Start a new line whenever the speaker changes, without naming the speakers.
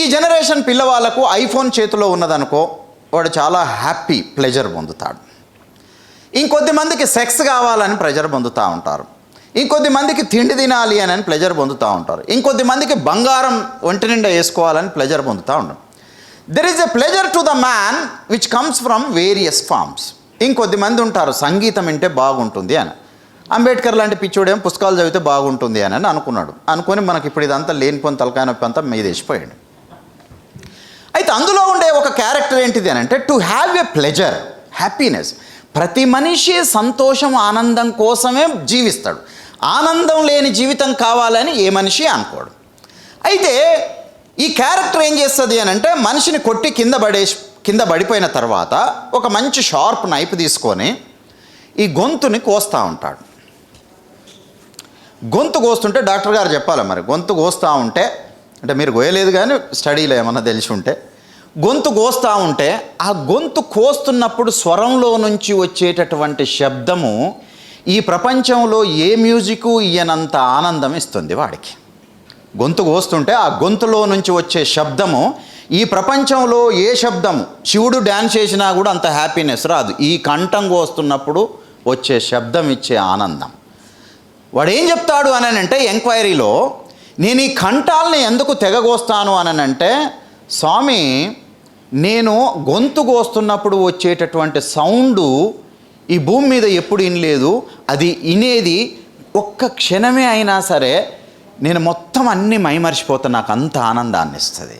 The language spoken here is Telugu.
ఈ జనరేషన్ పిల్లవాళ్ళకు ఐఫోన్ చేతిలో ఉన్నదనుకో వాడు చాలా హ్యాపీ ప్లెజర్ పొందుతాడు. ఇంకొద్ది మందికి సెక్స్ కావాలని ప్రెజర్ పొందుతూ ఉంటారు. ఇంకొద్ది మందికి తిండి తినాలి అని ప్లెజర్ పొందుతూ ఉంటారు. ఇంకొద్ది మందికి బంగారం ఒంటి నిండా వేసుకోవాలని ప్లెజర్ పొందుతూ ఉంటారు. There is a pleasure to the man which comes from various forms ఇంకొద్ది మంది ఉంటారు సంగీతం వింటే బాగుంటుంది అని. అంబేద్కర్ లాంటి పిచ్చోడేం పుస్తకాలు చదివితే బాగుంటుంది అని అని అనుకున్నాడు. అనుకొని మనకి ఇప్పుడు ఇదంతా లేనిపోని తలకాయ నొప్పి అంతా మీదేసిపోయాడు అందులో ఉండే ఒక క్యారెక్టర్ ఏంటిది అని అంటే to have a pleasure happiness ప్రతి మనిషి సంతోషం ఆనందం కోసమే జీవిస్తాడు. ఆనందం లేని జీవితం కావాలని ఏ మనిషి అనుకోడు. అయితే ఈ క్యారెక్టర్ ఏం చేస్తుంది అని అంటే మనిషిని కొట్టి కింద పడేసి కింద పడిపోయిన తర్వాత ఒక మంచి షార్ప్ నైఫ్ తీసుకొని ఈ గొంతుని కోస్తూ ఉంటాడు. గొంతు కోస్తుంటే డాక్టర్ గారు చెప్పాలి మరి గొంతు కోస్తూ ఉంటే అంటే మీరు కోయలేదు కానీ స్టడీలో ఏమన్నా తెలిసి ఉంటే గొంతు కోస్తూ ఉంటే ఆ గొంతు కోస్తున్నప్పుడు స్వరంలో నుంచి వచ్చేటటువంటి శబ్దము ఈ ప్రపంచంలో ఏ మ్యూజిక్ ఈయనంత ఆనందం ఇస్తుంది వాడికి. గొంతు కోస్తుంటే ఆ గొంతులో నుంచి వచ్చే శబ్దము ఈ ప్రపంచంలో ఏ శబ్దము శివుడు డ్యాన్స్ చేసినా కూడా అంత హ్యాపీనెస్ రాదు. ఈ కంఠం కోస్తున్నప్పుడు వచ్చే శబ్దం ఇచ్చే ఆనందం. వాడు ఏం చెప్తాడు అని అంటే ఎంక్వైరీలో నేను ఈ కంఠాలని ఎందుకు తెగగోస్తాను అని అంటే స్వామి నేను గొంతు కోస్తున్నప్పుడు వచ్చేటటువంటి సౌండు ఈ భూమి మీద ఎప్పుడు వినలేదు అది వినేది ఒక్క క్షణమే అయినా సరే నేను మొత్తం అన్నీ మైమర్చిపోతా నాకు అంత ఆనందాన్ని ఇస్తుంది